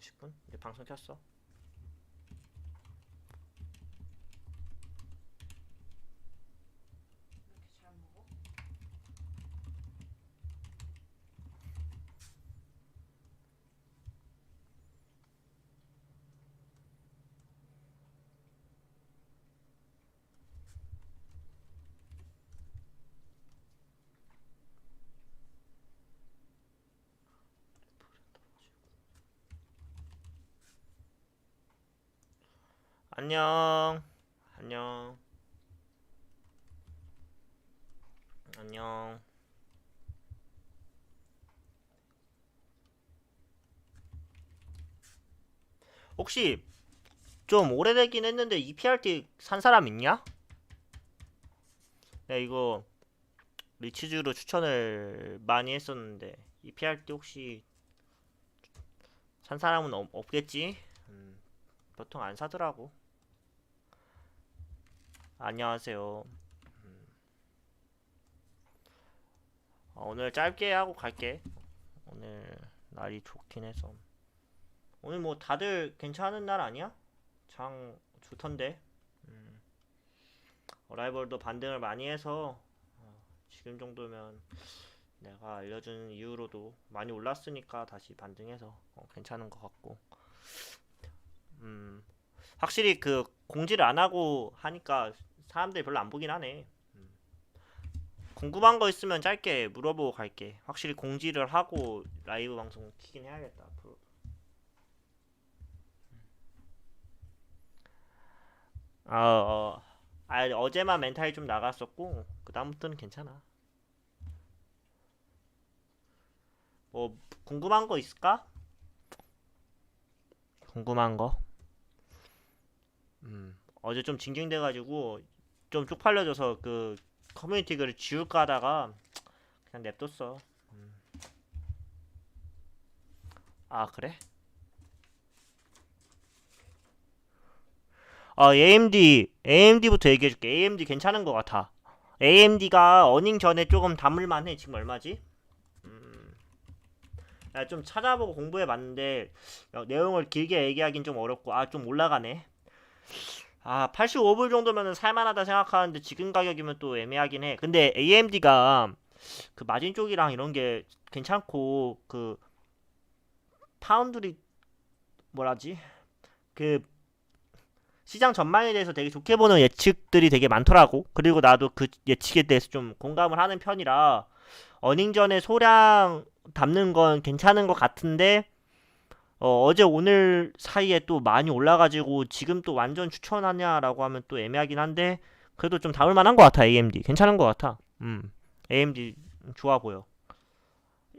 10분? 이제 방송 켰어. 이렇게 잘 먹어? 안녕. 안녕. 안녕. 혹시 좀 오래되긴 했는데 EPRT 산 사람 있냐? 네, 이거 리치즈로 추천을 많이 했었는데 EPRT 혹시 산 사람은 없, 없겠지? 음, 보통 안 사더라고. 안녕하세요. 음. 어, 오늘 짧게 하고 갈게. 오늘 날이 좋긴 해서. 오늘 뭐 다들 괜찮은 날 아니야? 장 좋던데. 음. 어라이벌도 반등을 많이 해서 어, 지금 정도면 내가 알려준 이후로도 많이 올랐으니까 다시 반등해서 어, 괜찮은 것 같고. 음. 확실히 그 공지를 안 하고 하니까 사람들이 별로 안 보긴 하네. 음. 궁금한 거 있으면 짧게 물어보고 갈게. 확실히 공지를 하고 라이브 방송 키긴 해야겠다. 앞으로. 아, 어, 아, 어제만 멘탈이 좀 나갔었고 그 다음부터는 괜찮아. 뭐 궁금한 거 있을까? 궁금한 거? 음, 어제 좀 징징대가지고 좀 쪽팔려져서 그 커뮤니티 글을 지울까 하다가 그냥 냅뒀어. 음. 아, 그래? 어, AMD, AMD부터 얘기해줄게. AMD 괜찮은 것 같아. AMD가 어닝 전에 조금 담을만해. 지금 얼마지? 음, 야, 좀 찾아보고 공부해봤는데 어, 내용을 길게 얘기하긴 좀 어렵고 아, 좀 올라가네. 아, 85불 정도면은 살만하다 생각하는데 지금 가격이면 또 애매하긴 해. 근데 AMD가 그 마진 쪽이랑 이런 게 괜찮고 그 파운드리 뭐라지? 그 시장 전망에 대해서 되게 좋게 보는 예측들이 되게 많더라고. 그리고 나도 그 예측에 대해서 좀 공감을 하는 편이라 어닝 전에 소량 담는 건 괜찮은 것 같은데 어, 어제 오늘 사이에 또 많이 올라가지고 지금 또 완전 추천하냐라고 하면 또 애매하긴 한데 그래도 좀 담을 만한 것 같아 AMD 괜찮은 것 같아. 음 AMD 좋아 보여.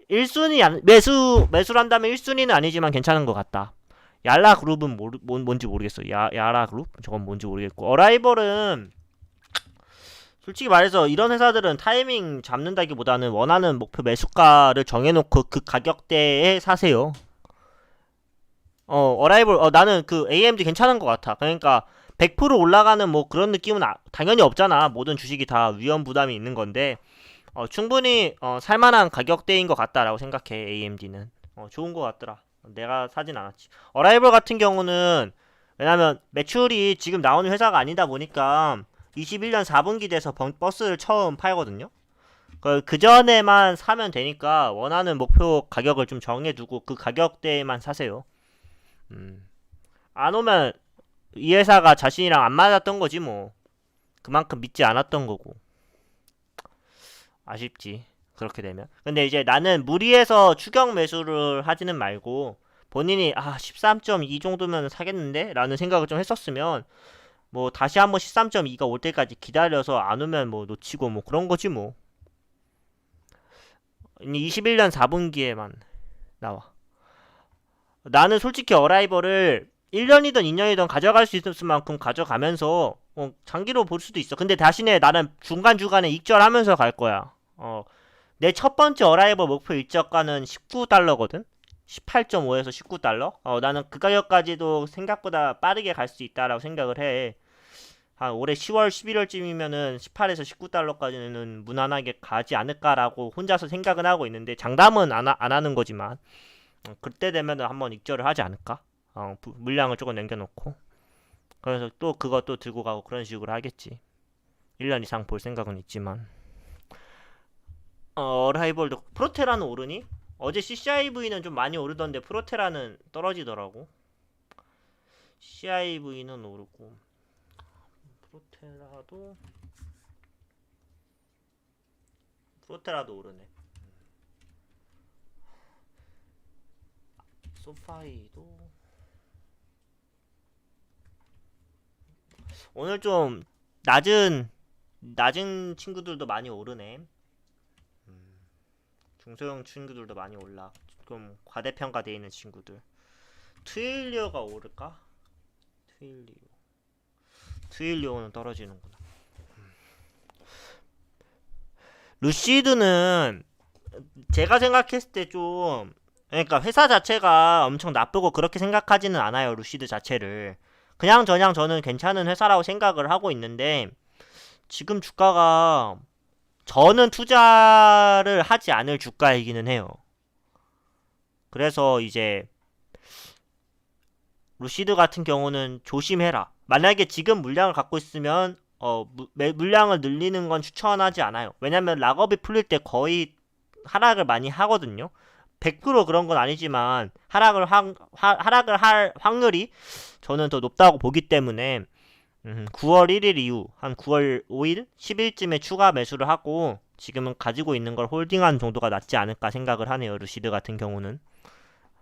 1순위 안, 매수 매수를 한다면 1순위는 아니지만 괜찮은 것 같다. 야라 그룹은 모르, 뭔, 뭔지 모르겠어. 야, 야라 그룹? 저건 뭔지 모르겠고. 어라이벌은 솔직히 말해서 이런 회사들은 타이밍 잡는다기보다는 원하는 목표 매수가를 정해놓고 그 가격대에 사세요 어, 어라이벌, 어, 나는 그 AMD 괜찮은 것 같아. 그러니까 100% 올라가는 뭐 그런 느낌은 아- 당연히 없잖아. 모든 주식이 다 위험 부담이 있는 건데, 어, 충분히 어, 살만한 가격대인 것 같다라고 생각해. AMD는. 어, 좋은 것 같더라. 내가 사진 않았지. 어라이벌 같은 경우는 왜냐면 매출이 지금 나오는 회사가 아니다 보니까 21년 4분기 돼서 번- 버스를 처음 팔거든요. 그, 그 전에만 사면 되니까 원하는 목표 가격을 좀 정해두고 그 가격대에만 사세요. 음. 안 오면 이 회사가 자신이랑 안 맞았던 거지 뭐. 그만큼 믿지 않았던 거고. 아쉽지. 그렇게 되면. 근데 이제 나는 무리해서 추격 매수를 하지는 말고 본인이 아 13.2 정도면 사겠는데? 라는 생각을 좀 했었으면 뭐 다시 한번 13.2가 올 때까지 기다려서 안 오면 뭐 놓치고 뭐 그런 거지 뭐. 21년 4분기에만 나와. 나는 솔직히 어라이벌을 1년이든 2년이든 가져갈 수 있을 만큼 가져가면서 어, 장기로 볼 수도 있어. 근데 대신에 나는 중간중간에 익절하면서 갈 거야. 어, 내 첫 번째 어라이벌 목표 일저가는 19달러거든? 18.5에서 19달러? 어, 나는 그 가격까지도 생각보다 빠르게 갈 수 있다라고 생각을 해. 한 올해 10월, 11월쯤이면은 18에서 19달러까지는 무난하게 가지 않을까라고 혼자서 생각은 하고 있는데 장담은 안, 하, 안 하는 거지만 어, 그때 되면은 한번 익절을 하지 않을까? 어, 부- 물량을 조금 남겨놓고 그래서 또또 들고 가고 그런 식으로 하겠지. 1년 이상 볼 생각은 있지만 어, 어라이벌도 프로테라는 오르니? 어제 CCIV는 좀 많이 오르던데 프로테라는 떨어지더라고. CIV는 오르고 프로테라도 프로테라도 오르네. 소파이도 오늘 좀 낮은 낮은 친구들도 많이 오르네. 음, 중소형 친구들도 많이 올라. 좀 과대평가돼 있는 친구들. 트윌리오가 오를까? 트윌리오. 트윌리오는 떨어지는구나. 음. 루시드는 제가 생각했을 때 좀 그러니까 회사 자체가 엄청 나쁘고 그렇게 생각하지는 않아요. 루시드 자체를. 그냥 저냥 저는 괜찮은 회사라고 생각을 하고 있는데 지금 주가가 저는 투자를 하지 않을 주가이기는 해요. 그래서 이제 루시드 같은 경우는 조심해라. 만약에 지금 물량을 갖고 있으면 어 무- 매- 물량을 늘리는 건 추천하지 않아요. 왜냐면 락업이 풀릴 때 거의 하락을 많이 하거든요. 100% 그런 건 아니지만 하락을 하, 하, 하락을 할 확률이 저는 더 높다고 보기 때문에 음, 9월 1일 이후 한 9월 5일, 10일쯤에 추가 매수를 하고 지금은 가지고 있는 걸 홀딩하는 정도가 낫지 않을까 생각을 하네요. 루시드 같은 경우는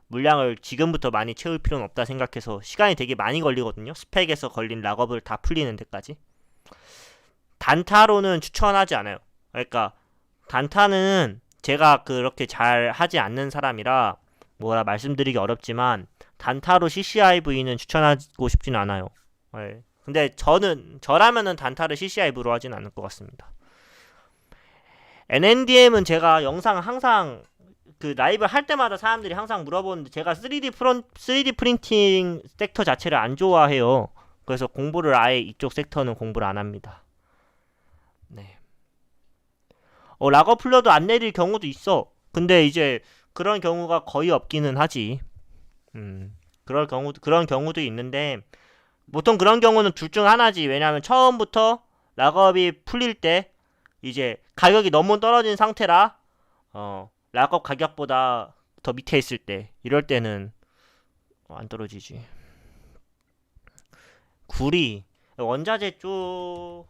물량을 지금부터 많이 채울 필요는 없다 생각해서 시간이 되게 많이 걸리거든요. 스펙에서 걸린 락업을 다 풀리는 데까지. 단타로는 추천하지 않아요. 그러니까 단타는 제가 그렇게 잘 하지 않는 사람이라 뭐라 말씀드리기 어렵지만 단타로 CCIV는 추천하고 싶지는 않아요. 네. 근데 저는 저라면은 단타를 CCIV로 하진 않을 것 같습니다. NNDM은 제가 영상 항상 그 라이브 할 때마다 사람들이 항상 물어보는데 제가 3D 프론 3D 프린팅 섹터 자체를 안 좋아해요. 그래서 공부를 아예 이쪽 섹터는 공부를 안 합니다. 네. 어 락어 풀려도 안 내릴 경우도 있어. 근데 이제 그런 경우가 거의 없기는 하지. 음. 그럴 경우 그런 경우도 있는데 보통 그런 경우는 둘 중 하나지. 왜냐하면 처음부터 락업이 풀릴 때 이제 가격이 너무 떨어진 상태라 어 락업 가격보다 더 밑에 있을 때 이럴 때는 어, 안 떨어지지. 구리 원자재 쪽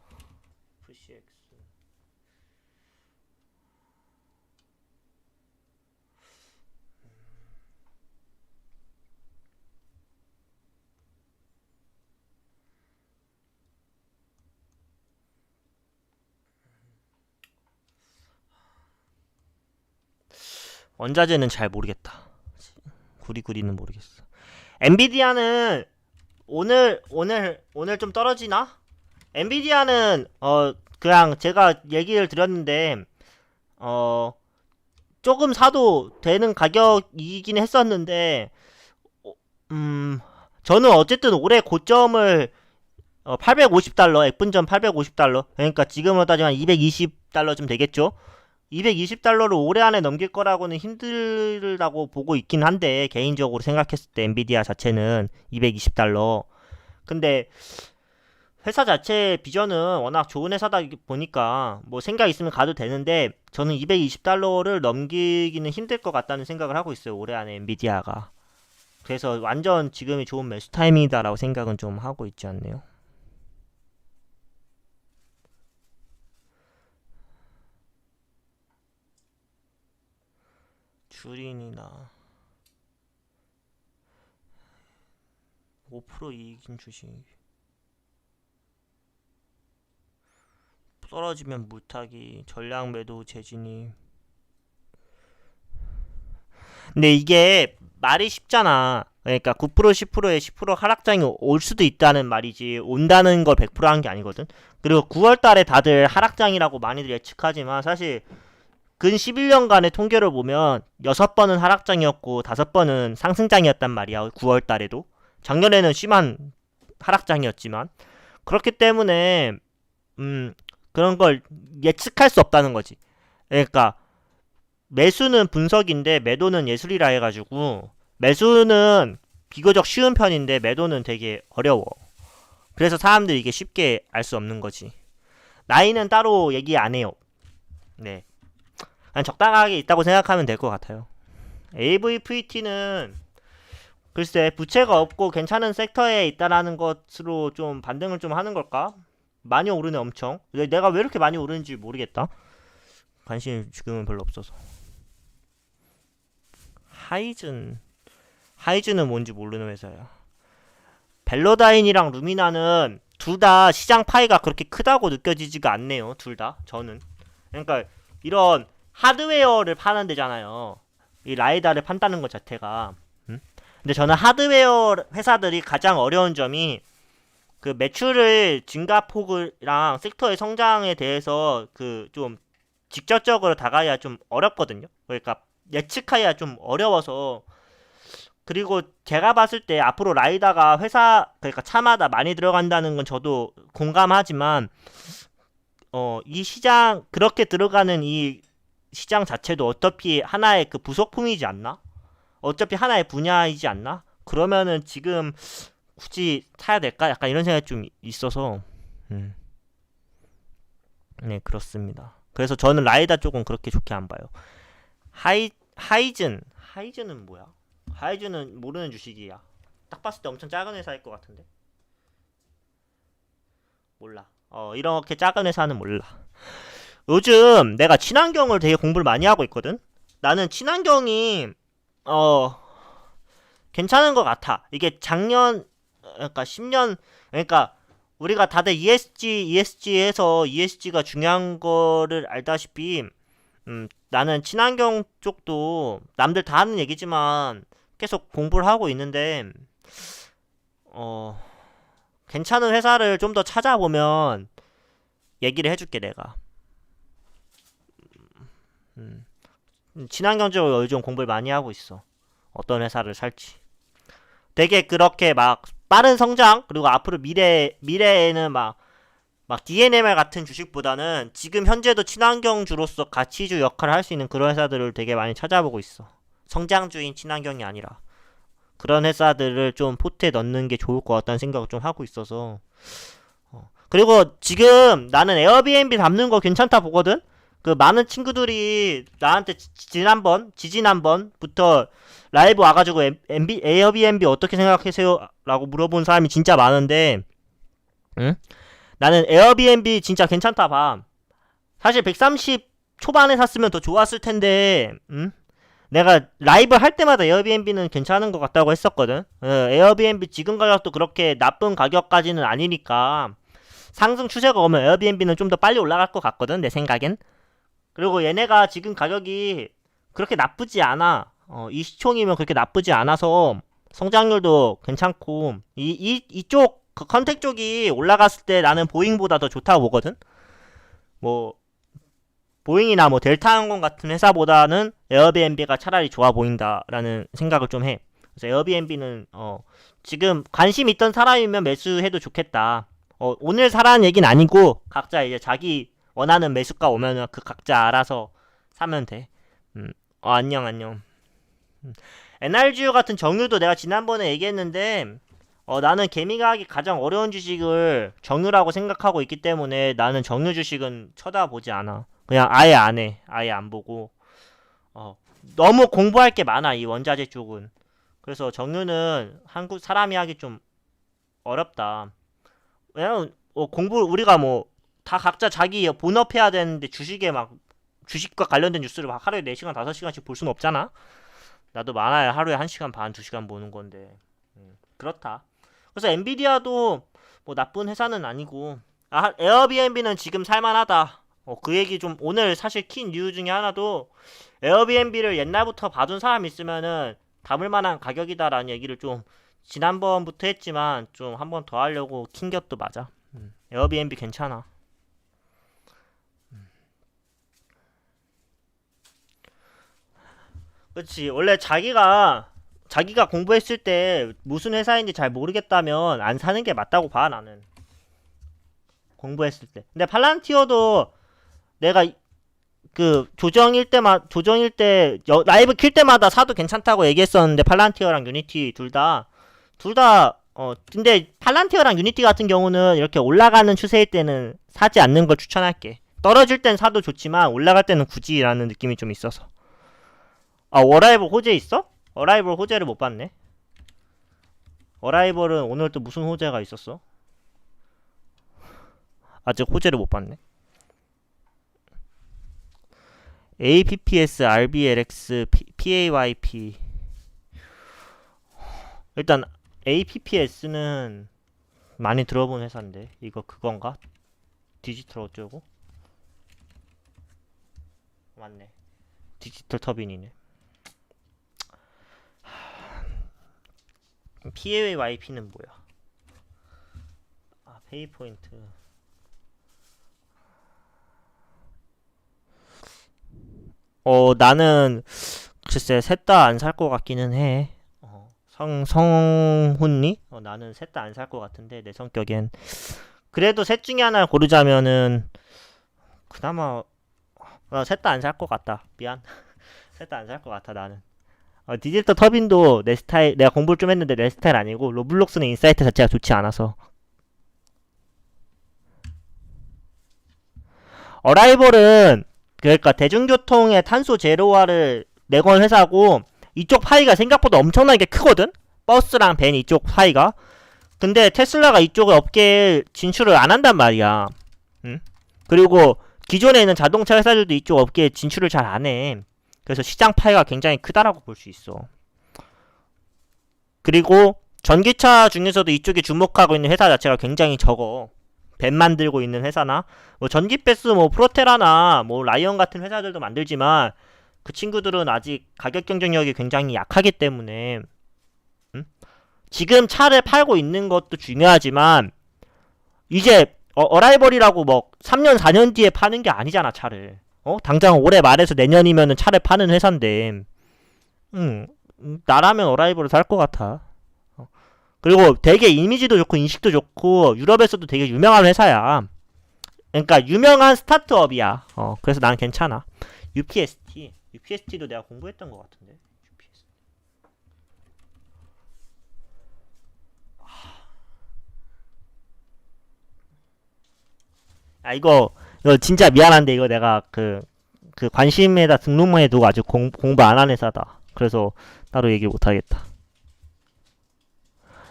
원자재는 잘 모르겠다. 구리구리는 모르겠어. 엔비디아는 오늘 오늘 오늘 좀 떨어지나? 엔비디아는 어 그냥 제가 얘기를 드렸는데 어 조금 사도 되는 가격이긴 했었는데 어, 음 저는 어쨌든 올해 고점을 어, 850달러, 액분점 850달러. 그러니까 지금으로 따지면 220달러쯤 되겠죠? 220달러를 올해 안에 넘길 거라고는 힘들다고 보고 있긴 한데 개인적으로 생각했을 때 엔비디아 자체는 220달러. 근데 회사 자체 비전은 워낙 좋은 회사다 보니까 뭐 생각 있으면 가도 되는데 저는 220달러를 넘기기는 힘들 것 같다는 생각을 하고 있어요. 올해 안에 엔비디아가. 그래서 완전 지금이 좋은 매수 타이밍이다라고 생각은 좀 하고 있지 않네요. 주린이나 5% 이익인 주식 떨어지면 물타기 전량 매도 재진입 근데 이게 말이 쉽잖아. 그러니까 9% 10%에 10% 하락장이 올 수도 있다는 말이지. 온다는 걸 100%한 게 아니거든. 그리고 9월 달에 다들 하락장이라고 많이들 예측하지만 사실 근 11년간의 통계를 보면 6번은 하락장이었고 5번은 상승장이었단 말이야. 9월 달에도. 작년에는 심한 하락장이었지만 그렇기 때문에 음 그런 걸 예측할 수 없다는 거지. 그러니까 매수는 분석인데 매도는 예술이라 해 가지고 매수는 비교적 쉬운 편인데 매도는 되게 어려워. 그래서 사람들이 이게 쉽게 알 수 없는 거지. 나이는 따로 얘기 안 해요. 네. 그냥 적당하게 있다고 생각하면 될 것 같아요. AVVT는 글쎄 부채가 없고 괜찮은 섹터에 있다라는 것으로 좀 반등을 좀 하는 걸까? 많이 오르네 엄청. 내가 왜 이렇게 많이 오르는지 모르겠다. 관심이 지금은 별로 없어서. 하이즌 하이즈는 뭔지 모르는 회사야. 벨로다인이랑 루미나는 둘 다 시장 파이가 그렇게 크다고 느껴지지가 않네요. 둘 다. 저는. 그러니까 이런 하드웨어를 파는 데잖아요. 이 라이다를 판다는 것 자체가. 음? 근데 저는 하드웨어 회사들이 가장 어려운 점이 그 매출을 증가 폭이랑 섹터의 성장에 대해서 그 좀 직접적으로 다가야 좀 어렵거든요. 그러니까 예측하기가 좀 어려워서 그리고 제가 봤을 때 앞으로 라이다가 회사 그러니까 차마다 많이 들어간다는 건 저도 공감하지만 어 이 시장 그렇게 들어가는 이 시장 자체도 어차피 하나의 그 부속품이지 않나? 어차피 하나의 분야이지 않나? 그러면은 지금 굳이 사야 될까? 약간 이런 생각이 좀 있어서 음. 네 그렇습니다. 그래서 저는 라이다 쪽은 그렇게 좋게 안 봐요. 하이 하이즌 하이즌은 뭐야? 하이즈는 모르는 주식이야. 딱 봤을 때 엄청 작은 회사일 것 같은데. 몰라. 어, 이렇게 작은 회사는 몰라. 요즘 내가 친환경을 되게 공부를 많이 하고 있거든. 나는 친환경이 어 괜찮은 것 같아. 이게 작년 그러니까 10년 그러니까 우리가 다들 ESG ESG에서 ESG가 중요한 거를 알다시피 음, 나는 친환경 쪽도 남들 다 하는 얘기지만 계속 공부를 하고 있는데 어 괜찮은 회사를 좀 더 찾아보면 얘기를 해줄게 내가 음, 음, 친환경 쪽으로 요즘 공부를 많이 하고 있어 어떤 회사를 살지 되게 그렇게 막 빠른 성장 그리고 앞으로 미래 미래에는 막막 DNMR 같은 주식보다는 지금 현재도 친환경주로서 가치주 역할을 할 수 있는 그런 회사들을 되게 많이 찾아보고 있어. 성장주인 친환경이 아니라 그런 회사들을 좀 포트에 넣는 게 좋을 것 같다는 생각을 좀 하고 있어서 어. 그리고 지금 나는 에어비앤비 담는 거 괜찮다 보거든. 그 많은 친구들이 나한테 지- 지난번 지지난번부터 라이브 와가지고 엠- 엠비, 에어비앤비 어떻게 생각하세요? 라고 물어본 사람이 진짜 많은데 응? 나는 에어비앤비 진짜 괜찮다 봐. 사실 130 초반에 샀으면 더 좋았을 텐데, 응? 내가 라이브 할 때마다 에어비앤비는 괜찮은 것 같다고 했었거든. 어, 에어비앤비 지금 가격도 그렇게 나쁜 가격까지는 아니니까 상승 추세가 오면 에어비앤비는 좀 더 빨리 올라갈 것 같거든 내 생각엔. 그리고 얘네가 지금 가격이 그렇게 나쁘지 않아. 어, 이 시총이면 그렇게 나쁘지 않아서 성장률도 괜찮고 이, 이 이쪽 그 컨택 쪽이 올라갔을 때 나는 보잉보다 더 좋다고 보거든. 뭐 보잉이나 뭐 델타항공 같은 회사보다는 에어비앤비가 차라리 좋아 보인다라는 생각을 좀 해. 그래서 에어비앤비는 어 지금 관심 있던 사람이면 매수해도 좋겠다. 어 오늘 사라는 얘기는 아니고 각자 이제 자기 원하는 매수가 오면은 그 각자 알아서 사면 돼. 음. 어 안녕 안녕. 음. NRGU 같은 정유도 내가 지난번에 얘기했는데 어, 나는 개미가 하기 가장 어려운 주식을 정유라고 생각하고 있기 때문에 나는 정유 주식은 쳐다보지 않아. 그냥 아예 안 해. 아예 안 보고. 어, 너무 공부할 게 많아, 이 원자재 쪽은. 그래서 정유는 한국 사람이 하기 좀 어렵다. 왜냐면, 어, 공부, 우리가 뭐, 다 각자 자기 본업 해야 되는데 주식에 막, 주식과 관련된 뉴스를 막 하루에 4시간, 5시간씩 볼 수는 없잖아? 나도 많아야 하루에 1시간 반, 2시간 보는 건데. 음, 그렇다. 그래서 엔비디아도 뭐 나쁜 회사는 아니고 아 에어비앤비는 지금 살만하다. 어, 그 얘기 좀 오늘 사실 킨 이유 중에 하나도 에어비앤비를 옛날부터 봐둔 사람 있으면은 담을 만한 가격이다라는 얘기를 좀 지난번부터 했지만 좀 한 번 더 하려고 킨 것도 맞아. 음, 에어비앤비 괜찮아. 그렇지. 원래 자기가 자기가 공부했을 때 무슨 회사인지 잘 모르겠다면 안 사는 게 맞다고 봐 나는 공부했을 때 근데 팔란티어도 내가 이- 그 조정일 때마 조정일 때 여- 라이브 킬 때마다 사도 괜찮다고 얘기했었는데 팔란티어랑 유니티 둘 다 둘 다 어 근데 팔란티어랑 유니티 같은 경우는 이렇게 올라가는 추세일 때는 사지 않는 걸 추천할게. 떨어질 땐 사도 좋지만 올라갈 때는 굳이라는 느낌이 좀 있어서. 아 어라이벌 호재 있어? 어라이벌 호재를 못 봤네. 어라이벌은 오늘 또 무슨 호재가 있었어? 아직 호재를 못 봤네. APPS, RBLX, P, PAYP. 일단 APPS는 많이 들어본 회사인데 이거 그건가? 디지털 어쩌고? 맞네. 디지털 터빈이네. PAYP는 뭐야? 아, 페이 포인트. 어, 나는 글쎄 셋 다 안 살 것 같기는 해. 어, 성 성훈니? 어, 나는 셋 다 안 살 것 같은데 내 성격엔 그래도 셋 중에 하나 고르자면은 그나마 어, 셋다 안 살 것 같다. 미안. 셋 다 안 살 것 같아 나는. 어, 디지털 터빈도 내 스타일 내가 공부를 좀 했는데 내 스타일 아니고 로블록스는 인사이트 자체가 좋지 않아서 어라이벌은 그러니까 대중교통의 탄소 제로화를 내건 회사고 이쪽 파이가 생각보다 엄청나게 크거든. 버스랑 벤 이쪽 파이가. 근데 테슬라가 이쪽 업계에 진출을 안 한단 말이야. 응? 그리고 기존에 있는 자동차 회사들도 이쪽 업계에 진출을 잘 안 해. 그래서 시장 파이가 굉장히 크다라고 볼 수 있어. 그리고 전기차 중에서도 이쪽에 주목하고 있는 회사 자체가 굉장히 적어. 벤 만들고 있는 회사나 뭐 전기배스 뭐 프로테라나 뭐 라이언 같은 회사들도 만들지만 그 친구들은 아직 가격 경쟁력이 굉장히 약하기 때문에 음? 지금 차를 팔고 있는 것도 중요하지만 이제 어, 라이벌이라고뭐 3년 4년 뒤에 파는 게 아니잖아 차를 어 당장 올해 말에서 내년이면은 차를 파는 회사인데 음, 음, 나라면 어라이벌을 살것 같아 어. 그리고 되게 이미지도 좋고 인식도 좋고 유럽에서도 되게 유명한 회사야 그러니까 유명한 스타트업이야. 어, 그래서 나는 괜찮아. UPST, UPST도 내가 공부했던 것 같은데. UPST. 아 이거 이거 진짜 미안한데 이거 내가 그 그 관심에다 등록만 해두고 아직 공, 공부 안 한 회사다. 그래서 따로 얘기 못 하겠다.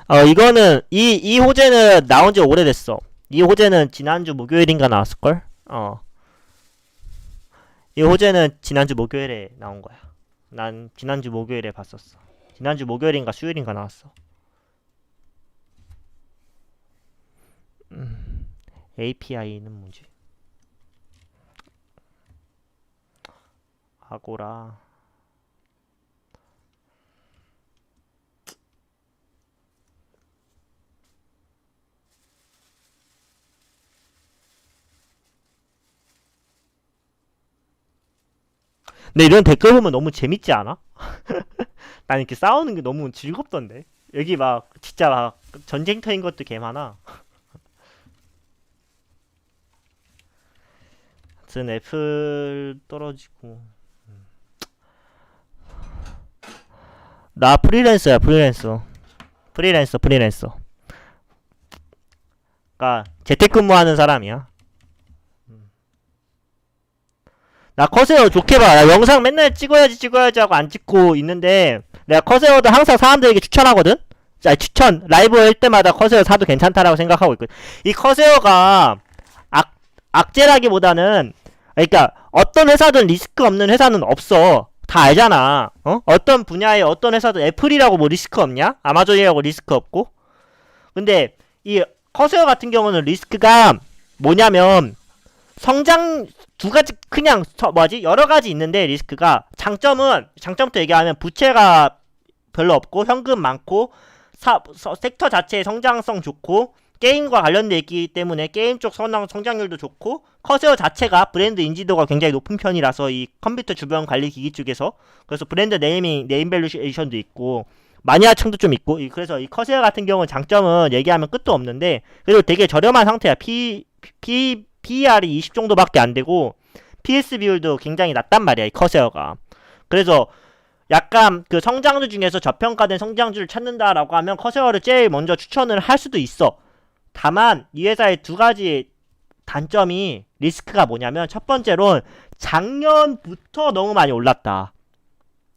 어 이거는 이 이 호재는 나온 지 오래됐어. 이 호재는 지난주 목요일인가 나왔을걸? 어. 이 호재는 지난주 목요일에 나온 거야. 난 지난주 목요일에 봤었어. 지난주 목요일인가 수요일인가 나왔어. 음, API는 뭐지? 아고라. 근데 이런 댓글 보면 너무 재밌지 않아? 난 이렇게 싸우는 게 너무 즐겁던데. 여기 막 진짜 막 전쟁터인 것도 개 많아. 하여튼 애플 떨어지고. 나 프리랜서야 프리랜서. 프리랜서 프리랜서. 그니까 재택근무하는 사람이야. 나 커세어 좋게 봐. 나 영상 맨날 찍어야지 찍어야지 하고 안 찍고 있는데 내가 커세어도 항상 사람들에게 추천하거든. 자 추천 라이브 할 때마다 커세어 사도 괜찮다라고 생각하고 있거든. 이 커세어가 악 악재라기보다는 그러니까 어떤 회사든 리스크 없는 회사는 없어. 다 알잖아. 어? 어떤 분야에 어떤 회사든 애플이라고 뭐 리스크 없냐? 아마존이라고 리스크 없고. 근데 이 커세어 같은 경우는 리스크가 뭐냐면 성장 두 가지 그냥 서- 뭐지 여러 가지 있는데 리스크가 장점은 장점부터 얘기하면 부채가 별로 없고 현금 많고 사, 서- 섹터 자체의 성장성 좋고 게임과 관련돼 있기 때문에 게임 쪽 성장, 성장률도 좋고 커세어 자체가 브랜드 인지도가 굉장히 높은 편이라서 이 컴퓨터 주변 관리 기기 쪽에서 그래서 브랜드 네이밍 네임 밸류에이션도 있고 마니아층도 좀 있고 이- 그래서 이 커세어 같은 경우는 장점은 얘기하면 끝도 없는데 그래도 되게 저렴한 상태야. P P PER이 20 정도밖에 안 되고 PS 비율도 굉장히 낮단 말이야 이 커세어가. 그래서 약간 그 성장주 중에서 저평가된 성장주를 찾는다라고 하면 커세어를 제일 먼저 추천을 할 수도 있어 다만 이 회사의 두 가지 단점이 리스크가 뭐냐면 첫 번째로는 작년부터 너무 많이 올랐다.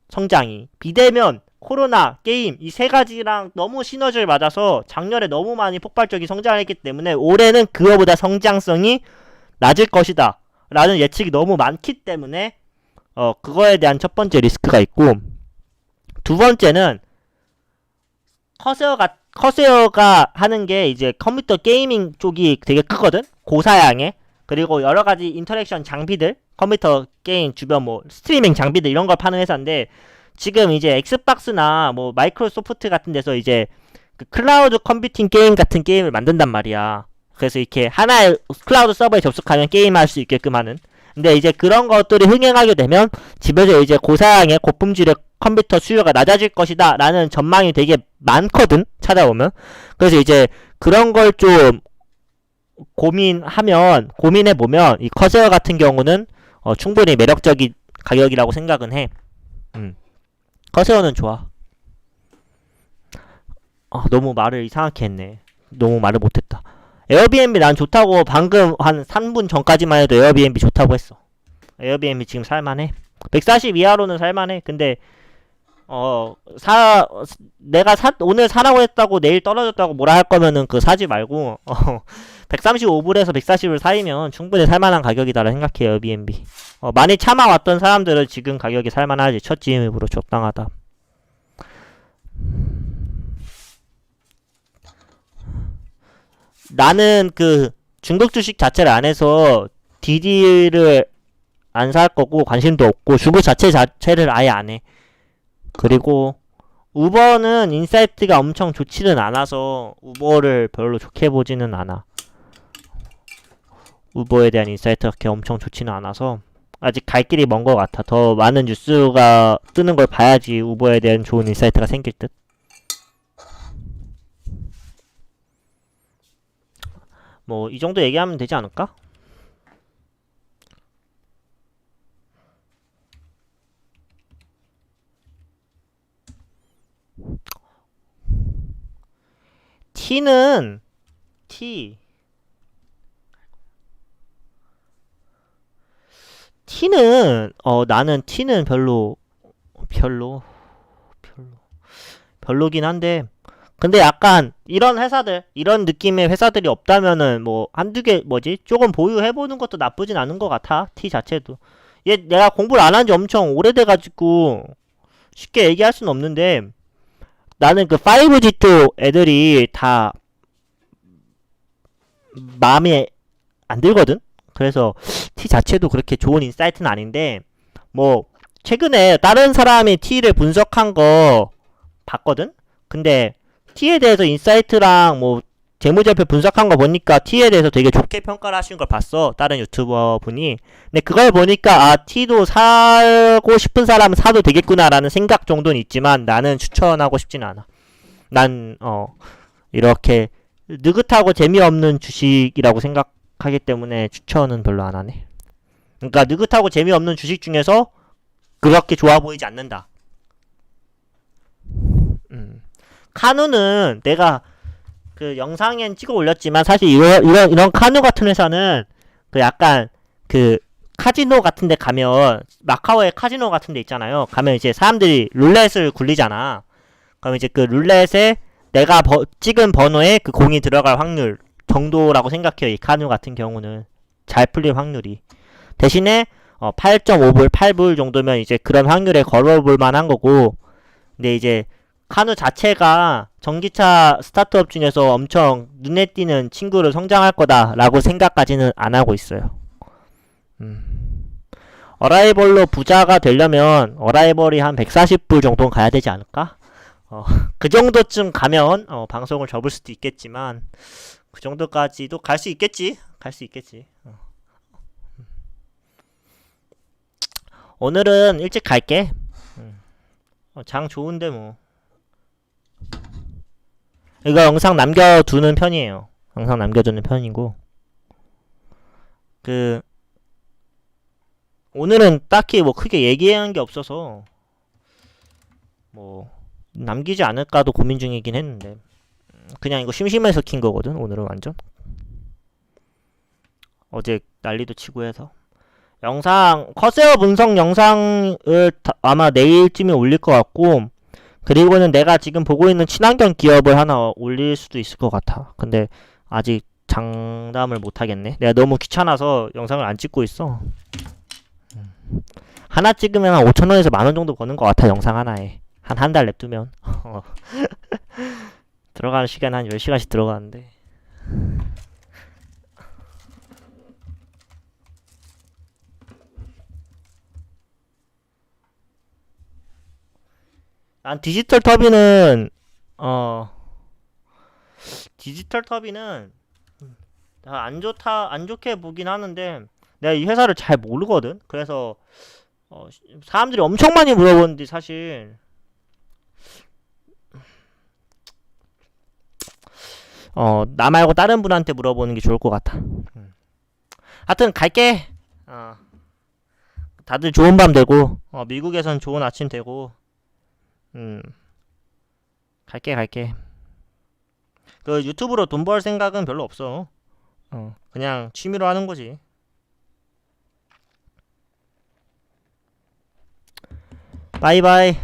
성장이. 비대면 코로나 게임 이 세 가지랑 너무 시너지를 맞아서 작년에 너무 많이 폭발적인 성장을 했기 때문에 올해는 그거보다 성장성이 낮을 것이다. 라는 예측이 너무 많기 때문에 어 그거에 대한 첫 번째 리스크가 있고 두 번째는 커세어가 커세어가 하는 게 이제 컴퓨터 게이밍 쪽이 되게 크거든 고사양에 그리고 여러 가지 인터랙션 장비들 컴퓨터 게임 주변 뭐 스트리밍 장비들 이런 걸 파는 회사인데 지금 이제 엑스박스나 뭐 마이크로소프트 같은 데서 이제 그 클라우드 컴퓨팅 게임 같은 게임을 만든단 말이야. 그래서 이렇게 하나의 클라우드 서버에 접속하면 게임할 수 있게끔 하는. 근데 이제 그런 것들이 흥행하게 되면 집에서 이제 고사양의 고품질의 컴퓨터 수요가 낮아질 것이다 라는 전망이 되게 많거든 찾아보면 그래서 이제 그런 걸 좀 고민하면 고민해 보면 이 커세어 같은 경우는 어, 충분히 매력적인 가격이라고 생각은 해. 음. 커세어는 좋아. 아, 너무 말을 이상하게 했네. 너무 말을 못했다. 에어비앤비 난 좋다고 방금 한 3분 전까지만 해도 에어비앤비 좋다고 했어. 에어비앤비 지금 살만해. 140 이하로는 살만해. 근데 어, 사, 내가 사, 오늘 사라고 했다고 내일 떨어졌다고 뭐라 할 거면은 그 사지 말고, 어, 135불에서 140불 사이면 충분히 살만한 가격이다라 생각해요, 에어비앤비. 어, 많이 참아왔던 사람들은 지금 가격이 살만하지. 첫 진입으로 적당하다. 나는 그 중국 주식 자체를 안 해서 DD를 안 살 거고 관심도 없고 주부 자체 자체를 아예 안 해. 그리고 우버는 인사이트가 엄청 좋지는 않아서 우버를 별로 좋게 보지는 않아. 우버에 대한 인사이트가 그렇게 엄청 좋지는 않아서 아직 갈 길이 먼 것 같아. 더 많은 뉴스가 뜨는 걸 봐야지 우버에 대한 좋은 인사이트가 생길 듯. 뭐 이 정도 얘기하면 되지 않을까? T는 T. T는 어 나는 T는 별로 별로 별로 별로긴 한데 근데 약간 이런 회사들 이런 느낌의 회사들이 없다면은 뭐 한두 개 뭐지? 조금 보유해 보는 것도 나쁘진 않은 것 같아 T 자체도. 얘 내가 공부를 안 한 지 엄청 오래돼 가지고 쉽게 얘기할 수는 없는데 나는 그 5G 쪽 애들이 다 마음에 안 들거든? 그래서 T 자체도 그렇게 좋은 인사이트는 아닌데 뭐 최근에 다른 사람이 T를 분석한 거 봤거든? 근데 T에 대해서 인사이트랑 뭐 재무제표 분석한 거 보니까 T에 대해서 되게 좋게 평가를 하신 걸 봤어. 다른 유튜버 분이. 근데 그걸 보니까 아, T도 사고 싶은 사람은 사도 되겠구나라는 생각 정도는 있지만 나는 추천하고 싶진 않아. 난, 어, 이렇게 느긋하고 재미없는 주식이라고 생각하기 때문에 추천은 별로 안 하네. 그러니까 느긋하고 재미없는 주식 중에서 그렇게 좋아 보이지 않는다. 음. 카누는 내가 그 영상엔 찍어 올렸지만 사실 이런 이런 이런 카누 같은 회사는 그 약간 그 카지노 같은 데 가면 마카오에 카지노 같은 데 있잖아요. 가면 이제 사람들이 룰렛을 굴리잖아. 그럼 이제 그 룰렛에 내가 버, 찍은 번호에 그 공이 들어갈 확률 정도라고 생각해요. 이 카누 같은 경우는 잘 풀릴 확률이. 대신에 어, 8.5불, 8불 정도면 이제 그런 확률에 걸어볼 만한 거고 근데 이제 카누 자체가 전기차 스타트업 중에서 엄청 눈에 띄는 친구를 성장할 거다라고 생각까지는 안 하고 있어요. 음. 어라이벌로 부자가 되려면 어라이벌이 한 140불 정도는 가야 되지 않을까? 어, 그 정도쯤 가면 어, 방송을 접을 수도 있겠지만 그 정도까지도 갈 수 있겠지. 갈 수 있겠지. 어. 오늘은 일찍 갈게. 음. 어, 장 좋은데 뭐. 이거 영상 남겨두는 편이에요. 영상 남겨두는 편이고. 그 오늘은 딱히 뭐 크게 얘기한 게 없어서 뭐 남기지 않을까도 고민 중이긴 했는데 음, 그냥 이거 심심해서 킨 거거든 오늘은 완전. 어제 난리도 치고 해서. 영상 커세어 분석 영상을 다- 아마 내일쯤에 올릴 것 같고 그리고는 내가 지금 보고 있는 친환경 기업을 하나 올릴 수도 있을 것 같아. 근데 아직 장담을 못 하겠네. 내가 너무 귀찮아서 영상을 안 찍고 있어. 음. 하나 찍으면 한 5천 원에서 만 원 정도 버는 것 같아 영상 하나에. 한 한 달 냅두면. 어. 들어가는 시간 한 10시간씩 들어가는데 난 디지털 터비는 어 디지털 터비는 아, 안 좋다 안 좋게 보긴 하는데 내가 이 회사를 잘 모르거든 그래서 어, 시- 사람들이 엄청 많이 물어보는데 사실 어, 나 말고 다른 분한테 물어보는 게 좋을 것 같아. 음. 하여튼 갈게. 어. 다들 좋은 밤 되고, 어, 미국에선 좋은 아침 되고, 음. 갈게, 갈게. 그 유튜브로 돈 벌 생각은 별로 없어. 어, 그냥 취미로 하는 거지. 바이바이.